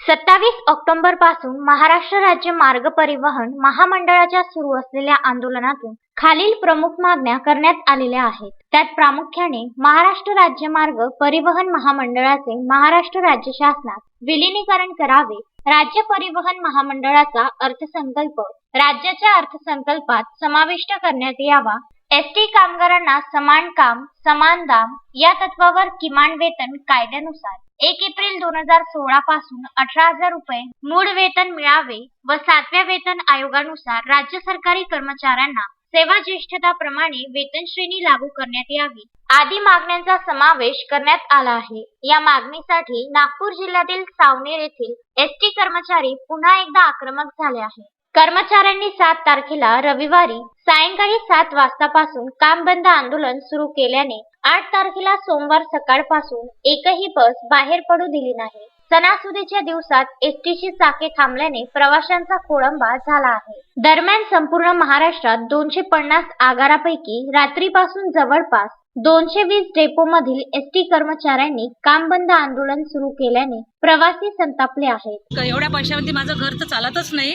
सत्तावीस ऑक्टोबरपासून महाराष्ट्र राज्य मार्ग परिवहन महामंडळाच्या सुरू असलेल्या आंदोलनातून खालील प्रमुख मागण्या करण्यात आलेल्या आहेत. त्यात प्रामुख्याने महाराष्ट्र राज्य मार्ग परिवहन महामंडळाचे महाराष्ट्र राज्य शासनात विलिनीकरण करावे राज्य परिवहन महामंडळाचा अर्थसंकल्प राज्याच्या अर्थसंकल्पात समाविष्ट करण्यात यावा एसटी कामगारांना समान काम समान दाम या तत्वावर किमान वेतन कायद्यानुसार. एक एप्रिल दोन हजार सोळा पासून अठरा हजार रुपये मूळ वेतन मिळावे व सातव्या वेतन आयोगानुसार राज्य सरकारी कर्मचाऱ्यांना सेवा ज्येष्ठताप्रमाणे वेतन श्रेणी लागू करण्यात यावी. आदी मागण्यांचा समावेश करण्यात आला आहे. या मागणीसाठी नागपूर जिल्ह्यातील सावनेर येथील एसटी कर्मचारी पुन्हा एकदा आक्रमक झाले आहे कर्मचाऱ्यांनी सात तारखेला रविवारी सायंकाळी सात वाजतापासून काम बंद आंदोलन सुरू केल्याने आठ तारखेला सोमवार सकाळपासून एकही बस बाहेर पडू दिली नाही. सणासुदीच्या दिवसात एसटीची चाके थांबल्याने प्रवाशांचा खोळंबा झाला आहे. दरम्यान संपूर्ण महाराष्ट्रात दोनशे पन्नास आगारापैकी रात्रीपासून जवळपास दोनशे वीस डेपो मधील एसटी कर्मचाऱ्यांनी काम बंद आंदोलन सुरू केल्याने प्रवासी संतापले आहेत. एवढ्या पैशामध्ये माझं घर तर चालतच नाही.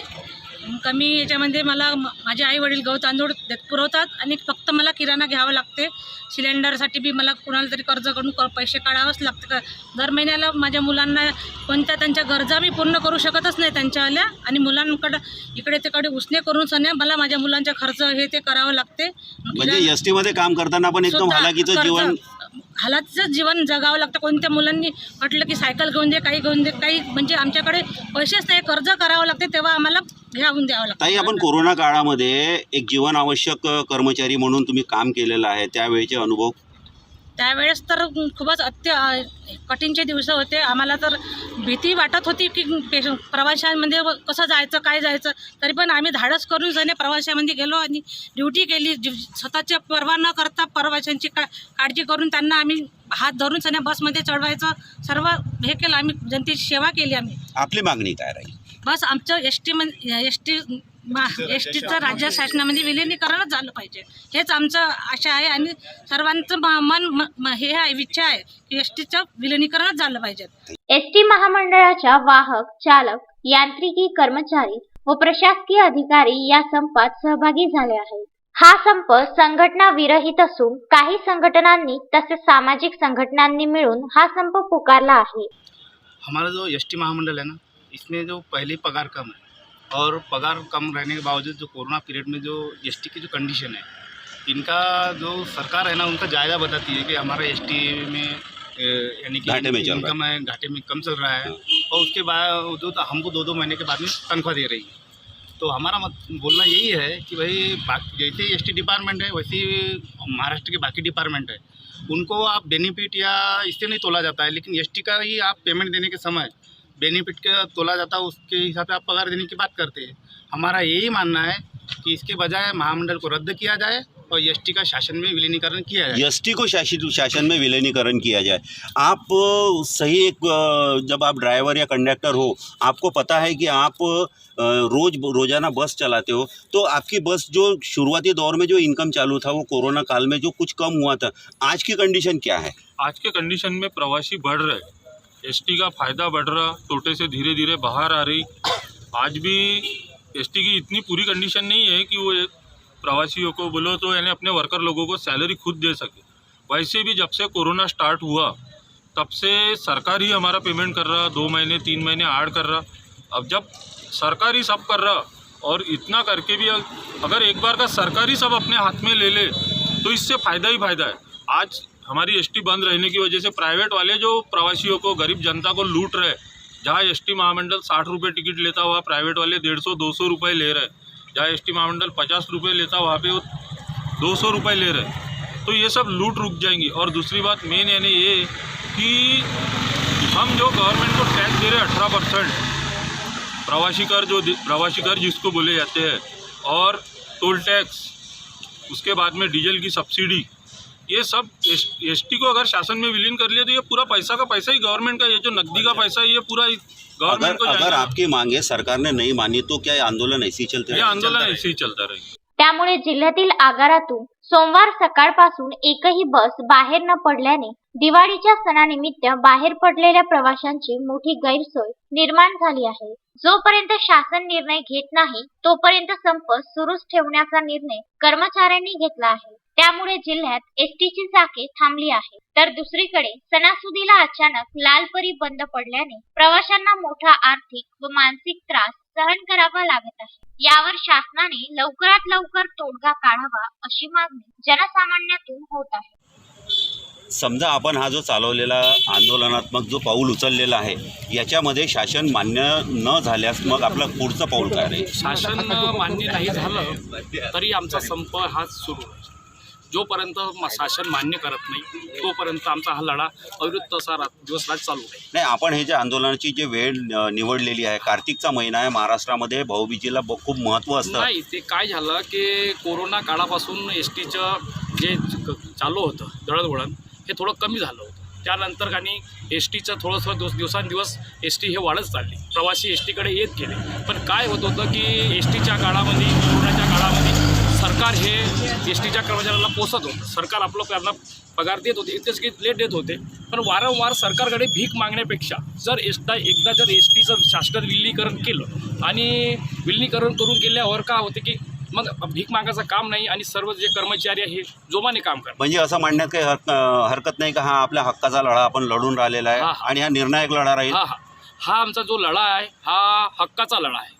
कमी याच्यामध्ये मला म- माझे आई वडील गहू तांदूळ देत पुरवतात आणि फक्त मला किराणा घ्यावं लागते. सिलेंडरसाठी बी मला कुणाला तरी कर्ज करून क- पैसे काढावंच लागतं. का दर महिन्याला माझ्या मुलांना कोणत्या त्यांच्या गरजा मी पूर्ण करू शकतच नाही त्यांच्यावाल्या आणि मुलांकडं इकडे तिकडे उसने करून सने मला माझ्या मुलांचा खर्च हे ते करावं लागते. म्हणजे एस टी मध्ये काम करताना पण एकदम हालाकीचं जीवन हालाकीचं जीवन जगावं लागतं. कोणत्या मुलांनी म्हटलं की सायकल घेऊन दे काही घेऊन दे काही म्हणजे आमच्याकडे पैसेच नाही कर्ज करावं लागते तेव्हा आम्हाला घेऊन द्यावं लागतं. ताई आपण कोरोना काळामध्ये एक जीवन आवश्यक कर्मचारी म्हणून तुम्ही काम केलेलं आहे त्यावेळेचे अनुभव? त्यावेळेस तर खूपच अत्य कठीणचे दिवस होते. आम्हाला तर भीती वाटत होती की पेश प्रवाशांमध्ये कसं जायचं काय जायचं तरी पण आम्ही धाडस करून जाणे प्रवाशामध्ये गेलो आणि ड्युटी केली. स्वतःच्या परवा न करता प्रवाशांची का काळजी करून त्यांना आम्ही हात धरून सण्या बसमध्ये चढवायचं सर्व हे केलं. आम्ही जनतेची सेवा केली आम्ही. आपली मागणी काय राहील? बस आमचं S T S T S टीचं राज्य शासनामध्ये विलिनीकरणच झालं पाहिजे. हेच आमचं आशा आहे आणि सर्वांचं म- मन म- म- हे आहे इच्छा आहे की एस टीचं विलिनीकरणच झालं पाहिजे. एसटी महामंडळाच्या वाहक चालक यांत्रिकी कर्मचारी व प्रशासकीय अधिकारी या संपात सहभागी झाले आहेत. हा संप संघटना विरहित असून काही संघटनांनी तसेच सामाजिक संघटनांनी मिळून हा संप पुकारला आहे. हमारा जो एस टी महामंडल है ना इसमें जो पहले पगार कम है और पगार कम रहने के बावजूद जो कोरोना पीरियड में जो एस टी की जो कंडीशन है इनका जो सरकार है ना उनका जायज़ा बताती है कि हमारा एस टी में यानी कि घाटे में चल रहा है। है घाटे में कम चल रहा है। और उसके बावजूद हमको दो दो महीने के बाद में तनख्वाह दे रही है। तो हमारा मत बोलना यही है कि भाई बाकी जैसे एस टी डिपार्टमेंट है वैसे महाराष्ट्र के बाकी डिपार्टमेंट है उनको आप बेनिफिट या इससे नहीं तोला जाता है लेकिन एसटी का ही आप पेमेंट देने के समय बेनिफिट का तोला जाता है उसके हिसाब से आप पगार देने की बात करते हैं। हमारा यही मानना है कि इसके बजाय महामंडल को रद्द किया जाए और एस का शासन में विलीनीकरण किया जाए। एस टी को शासित शासन में विलीनीकरण किया जाए। आप सही एक जब आप ड्राइवर या कंडक्टर हो आपको पता है कि आप रोज रोज़ाना बस चलाते हो तो आपकी बस जो शुरुआती दौर में जो इनकम चालू था वो कोरोना काल में जो कुछ कम हुआ था आज की कंडीशन क्या है? आज के कंडीशन में प्रवासी बढ़ रहे एसटी का फ़ायदा बढ़ रहा टोटे से धीरे धीरे बाहर आ रही। आज भी एसटी की इतनी पूरी कंडीशन नहीं है कि वो प्रवासियों को बोलो तो यानी अपने वर्कर लोगों को सैलरी खुद दे सके। वैसे भी जब से कोरोना स्टार्ट हुआ, तब से सरकार ही हमारा पेमेंट कर रहा, दो महीने, तीन महीने आड़ कर रहा। अब जब सरकार ही सब कर रहा और इतना करके भी अगर एक बार का सरकार ही सब अपने हाथ में ले ले तो इससे फ़ायदा ही फ़ायदा है। आज हमारी एसटी बंद रहने की वजह से प्राइवेट वाले जो प्रवासियों को, गरीब जनता को लूट रहे जहाँ एसटी महामंडल साठ रुपये टिकट लेता हुआ प्राइवेट वाले डेढ़ सौ, दो सौ रुपये ले रहे जहाँ एसटी महामंडल पचास रुपये लेता वहाँ पे वो दो सौ रुपये ले रहे तो ये सब लूट रुक जाएँगी। और दूसरी बात मेन यानी ये कि हम जो गवर्नमेंट को टैक्स दे रहे हैं अठारह परसेंट, प्रवासी कर जो प्रवासी कर जिसको बोले जाते हैं, और टोल टैक्स उसके बाद में डीजल की सब्सिडी ये सब एस को अगर शासन में विलीन कर लिया तो ये पूरा पैसा का पैसा ही गवर्नमेंट का ये जो नकदी का पैसा है ये पूरा गवर्नमेंट को अगर आपकी मांगे सरकार ने नहीं मानी तो क्या आंदोलन ऐसे ही चलते ये रहेगा? आंदोलन ऐसे ही चलता रहेगा। त्यामुळे जिल्ह्यातील आगारातून सोमवार सकाळपासून एकही बस बाहेर न पडल्याने दिवाळीच्या सणानिमित्त बाहेर पडलेल्या प्रवाशांची मोठी गैरसोय निर्माण झाली आहे. जोपर्यंत शासन निर्णय घेत नाही तोपर्यंत संप सुरूच ठेवण्याचा निर्णय कर्मचाऱ्यांनी घेतला आहे. त्यामुळे जिल्ह्यात एसटीची चाके थांबली आहे. तर दुसरीकडे सणासुदीला अचानक लालपरी बंद पडल्याने प्रवाशांना मोठा आर्थिक व मानसिक त्रास सहन करावा लागत आहे. यावर शासनाने लवकरात लवकर तोडगा काढावा अशी मागणी जनसामान्यातून होत आहे. समजा आपण हा जो चालवलेला आंदोलनात्मक जो पाऊल उचललेला आहे याच्यामध्ये शासन मान्य न झाल्यास मग आपलं पुढचं पाऊल काय राहील? शासन मान्य नाही झालं तरी आमचा संप हा सुरू आहे जोपर्यंत शासन मान्य करत नाही तोपर्यंत आमचा हा लढा अविरुद्ध असा दिवस रात चालू आहे. नाही आपण हे जे आंदोलनाची जी वेळ निवडलेली आहे कार्तिकचा महिना आहे महाराष्ट्रामध्ये भाऊबीजेला ब- खूप महत्त्व असतं. नाही ते काय झालं की कोरोना काळापासून एस टीचं जे चालू होतं दळणवळण हे थोडं कमी झालं होतं. त्यानंतर आणि एस टीचं थोडंसं दिवस दिवसांदिवस एस टी हे वाढत चालली. प्रवासी एस टीकडे येत गेले. पण काय होत होतं की एस टीच्या काळामध्ये कोरोनाच्या काळामध्ये सरकार हे एस टीच्या कर्मचाऱ्यांना पोचत होतं. सरकार आपलं त्यांना पगार देत होते. इतकेच की लेट देत होते. पण वारंवार सरकारकडे भीक मागण्यापेक्षा जर एसटा एकदा जर एस टीचं शासनात विलिनीकरण केलं आणि विलिनीकरण करून केल्यावर काय होते की मग भीक मागायचं काम नाही आणि सर्व जे कर्मचारी आहे जोमाने काम करतात. म्हणजे असं म्हणण्यात काही हरक हरकत नाही का हा आपल्या हक्काचा लढा आपण लढून राहिलेला आहे. आणि हा निर्णायक लढा राहील? हा. हा आमचा जो लढा आहे हा हक्काचा लढा आहे.